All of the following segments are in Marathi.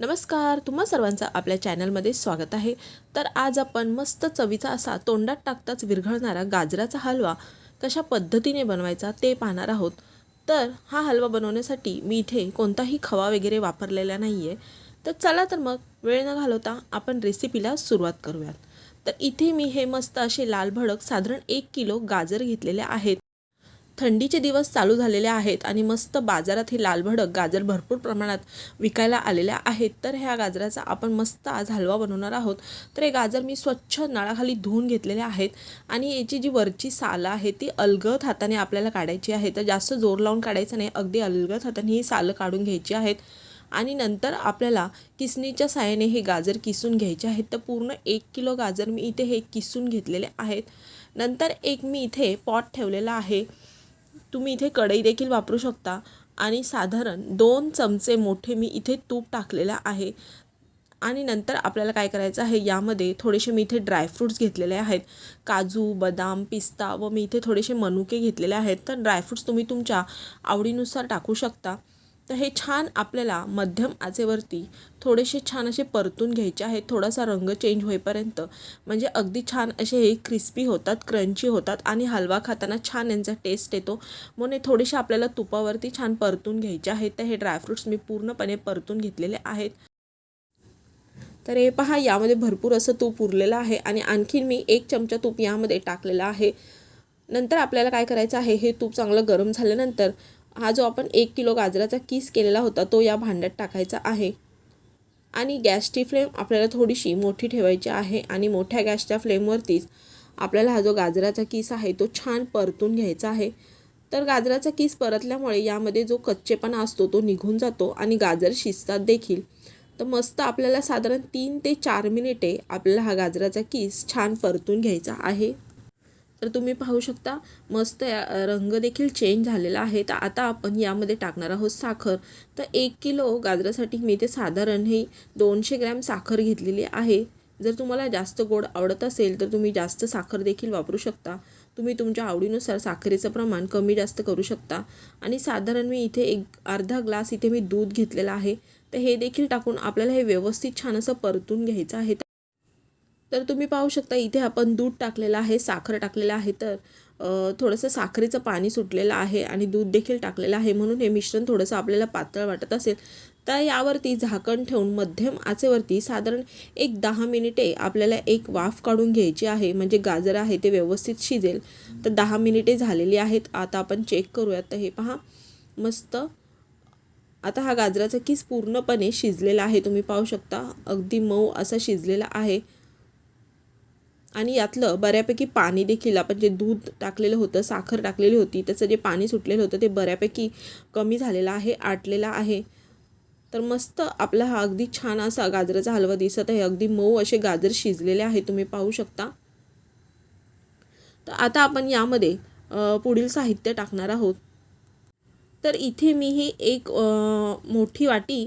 नमस्कार तुम्हा सर्वांचं आपल्या चॅनलमध्ये स्वागत आहे. तर आज आपण मस्त चवीचा असा तोंडात टाकताच विरघळणारा गाजराचा हलवा कशा पद्धतीने बनवायचा ते पाहणार आहोत. तर हा हलवा बनवण्यासाठी मी इथे कोणताही खवा वगैरे वापरलेला नाही आहे तर चला तर मग वेळ न घालवता आपण रेसिपीला सुरुवात करूयात. तर इथे मी हे मस्त असे लाल भडक साधारण एक किलो गाजर घेतलेले आहेत. थंडीचे दिवस चालू झालेले आहेत आणि मस्त बाजारात हे लाल भडक गाजर भरपूर प्रमाणात विकायला आलेल्या आहेत. तर ह्या गाजराचा आपण मस्त आज हलवा बनवणार आहोत. तर हे गाजर मी स्वच्छ नळाखाली धुवून घेतलेले आहेत आणि याची जी वरची सालं आहे ती अलगद हाताने आपल्याला काढायची आहे तर जास्त जोर लावून काढायचं नाही अगदी अलगद हाताने ही सालं काढून घ्यायची आहेत. आणि नंतर आपल्याला किसणीच्या साहाय्याने हे गाजर किसून घ्यायचे आहेत. तर पूर्ण एक किलो गाजर मी इथे हे किसून घेतलेले आहेत. नंतर एक मी इथे पॉट ठेवलेला आहे. तुम्ही इथे कढई देखील वापरू शकता. आणि साधारण दोन चमचे मोठे मी इथे तूप टाकलेलं आहे. आणि नंतर आपल्याला काय करायचं आहे यामध्ये थोडेसे मी इथे ड्रायफ्रूट्स घेतलेले आहेत. काजू बदाम पिस्ता व मी इथे थोडेसे मनुके घेतलेले आहेत. तर ड्रायफ्रूट्स तुम्ही तुमच्या आवडीनुसार टाकू शकता. तर हे छान आपल्याला मध्यम आचेवरती थोडेसे छान असे परतून घ्यायचे आहेत. थोडासा रंग चेंज होईपर्यंत. म्हणजे अगदी छान असे हे क्रिस्पी होतात क्रंची होतात आणि हलवा खाताना छान यांचा टेस्ट येतो. म्हणून हे थोडेसे आपल्याला तुपावरती छान परतून घ्यायचे आहेत. तर हे ड्रायफ्रूट्स मी पूर्णपणे परतून घेतलेले आहेत. तर हे पहा यामध्ये भरपूर असं तूप उरलेलं आहे आणि आणखीन मी एक चमचा तूप यामध्ये टाकलेला आहे. नंतर आपल्याला काय करायचं आहे? हे तूप चांगलं गरम झाल्यानंतर हा जो आपण एक किलो गाजराचा किस केलेला होता तो या भांड्यात टाकायचा आहे. आणि गॅसची फ्लेम आपल्याला थोडीशी मोठी ठेवायची आहे आणि मोठ्या गॅसच्या फ्लेमवरतीच आपल्याला हा जो गाजराचा किस आहे तो छान परतून घ्यायचा आहे. तर गाजराचा किस परतल्यामुळे यामध्ये जो कच्चेपणा असतो तो निघून जातो आणि गाजर शिजतात देखील. तर मस्त आपल्याला साधारण तीन ते चार मिनिटे आपल्याला हा गाजराचा किस छान परतून घ्यायचा आहे. तर तुम्ही पाहू शकता मस्त रंग देखील चेंज झालेला आहे. तर आता आपण यामध्ये टाकणार आहोत साखर. तर एक किलो गाजरासाठी मी ते साधारण ही दोनशे ग्रॅम साखर घेतलेली आहे. जर तुम्हाला जास्त गोड आवडत असेल तर तुम्ही जास्त साखर देखील वापरू शकता. तुम्ही तुमच्या आवडीनुसार साखरेचं प्रमाण कमी जास्त करू शकता. आणि साधारण मी इथे एक अर्धा ग्लास इथे मी दूध घेतलेलं आहे. तर हे देखील टाकून आपल्याला हे व्यवस्थित छान असं परतून घ्यायचं आहे. तर तुम्ही पाहू शकता इथे आपण दूध टाकलेलं आहे साखर टाकलेलं आहे तर थोडंसं साखरेचं पाणी सुटलेलं आहे आणि दूध देखील टाकलेलं आहे. म्हणून हे मिश्रण थोडंसं आपल्याला पातळ वाटत असेल तर यावरती झाकण ठेवून मध्यम आचेवरती साधारण एक दहा मिनिटे आपल्याला एक वाफ काढून घ्यायची आहे. म्हणजे गाजर आहे ते व्यवस्थित शिजेल. तर दहा मिनिटे झालेली आहेत. आता आपण चेक करूयात. तर हे पहा मस्त. आता हा गाजराचा किस पूर्णपणे शिजलेला आहे. तुम्ही पाहू शकता अगदी मऊ असा शिजलेला आहे. आणि यातलं बऱ्यापैकी पाणी देखील आपण जे दूध टाकलेलं होतं साखर टाकलेली होती त्याचं जे पाणी सुटलेलं होतं ते बऱ्यापैकी कमी झालेलं आहे आटलेलं आहे. तर मस्त आपला हा अगदी छान असा गाजराचा हलवा दिसत आहे. अगदी मऊ असे गाजर शिजलेले आहे तुम्ही पाहू शकता. तर आता आपण यामध्ये पुढील साहित्य टाकणार आहोत. तर इथे मी ही एक मोठी वाटी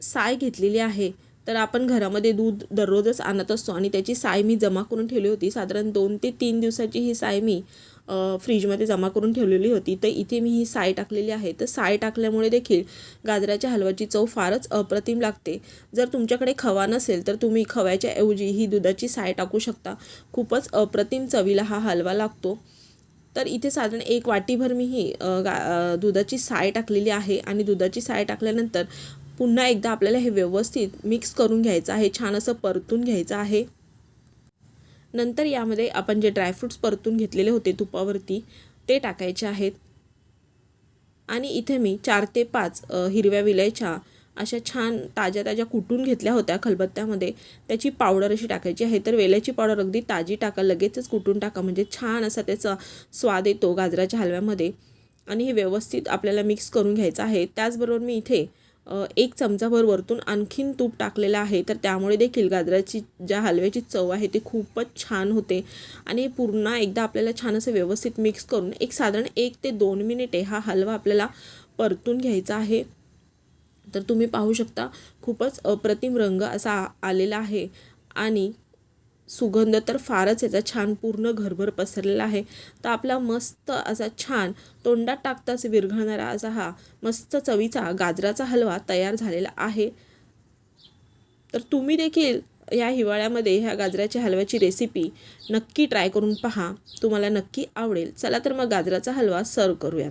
साय घेतलेली आहे. तर आपण घरामध्ये दूध दररोजच आणत असतो आणि त्याची साय मी जमा करून ठेवली होती. साधारण दोन ते तीन दिवसाची ही साय मी फ्रीजमध्ये जमा करून ठेवलेली होती. तर इथे मी ही साय टाकलेली आहे. तर साय टाकल्यामुळे देखील गाजराच्या हलवाची चव फारच अप्रतिम लागते. जर तुमच्याकडे खवा नसेल तर तुम्ही खव्याच्या ऐवजी ही दुधाची साय टाकू शकता. खूपच अप्रतिम चवीला हा हलवा लागतो. तर इथे साधारण एक वाटीभर मी ही गा दुधाची साय टाकलेली आहे. आणि दुधाची साय टाकल्यानंतर पुन्हा एकदा आपल्याला हे व्यवस्थित मिक्स करून घ्यायचं आहे. छान असं परतून घ्यायचं आहे. नंतर यामध्ये आपण जे ड्रायफ्रूट्स परतून घेतलेले होते तुपावरती ते टाकायचे आहेत. आणि इथे मी चार ते पाच हिरव्या विलायच्या अशा छान ताज्या ताज्या कुटून घेतल्या होत्या खलबत्त्यामध्ये. त्याची पावडर अशी टाकायची आहे. तर वेल्याची पावडर अगदी ताजी टाका लगेचच कुटून टाका. म्हणजे छान असा त्याचा स्वाद येतो गाजराच्या हलव्यामध्ये. आणि हे व्यवस्थित आपल्याला मिक्स करून घ्यायचं आहे. त्याचबरोबर मी इथे एक चमचाभर वरतून आणखीन तूप टाकलेलं आहे. तर त्यामुळे देखील गाजराची ज्या हलव्याची चव आहे ती खूपच छान होते. आणि पूर्ण एकदा आपल्याला छान असं व्यवस्थित मिक्स करून एक साधारण एक ते दोन मिनिटे हा हलवा आपल्याला परतून घ्यायचा आहे. तर तुम्ही पाहू शकता खूपच अप्रतिम रंग असा आलेला आहे. आणि सुगंध तर फारच याचा छान पूर्ण घरभर पसरलेला आहे. तर आपला मस्त असा छान तोंडात टाकताच विरघळणारा असा हा मस्त चवीचा गाजराचा हलवा तयार झालेला आहे. तर तुम्ही देखील या हिवाळ्यामध्ये ह्या गाजराच्या हलव्याची रेसिपी नक्की ट्राय करून पहा. तुम्हाला नक्की आवडेल. चला तर मग गाजराचा हलवा सर्व करूयात.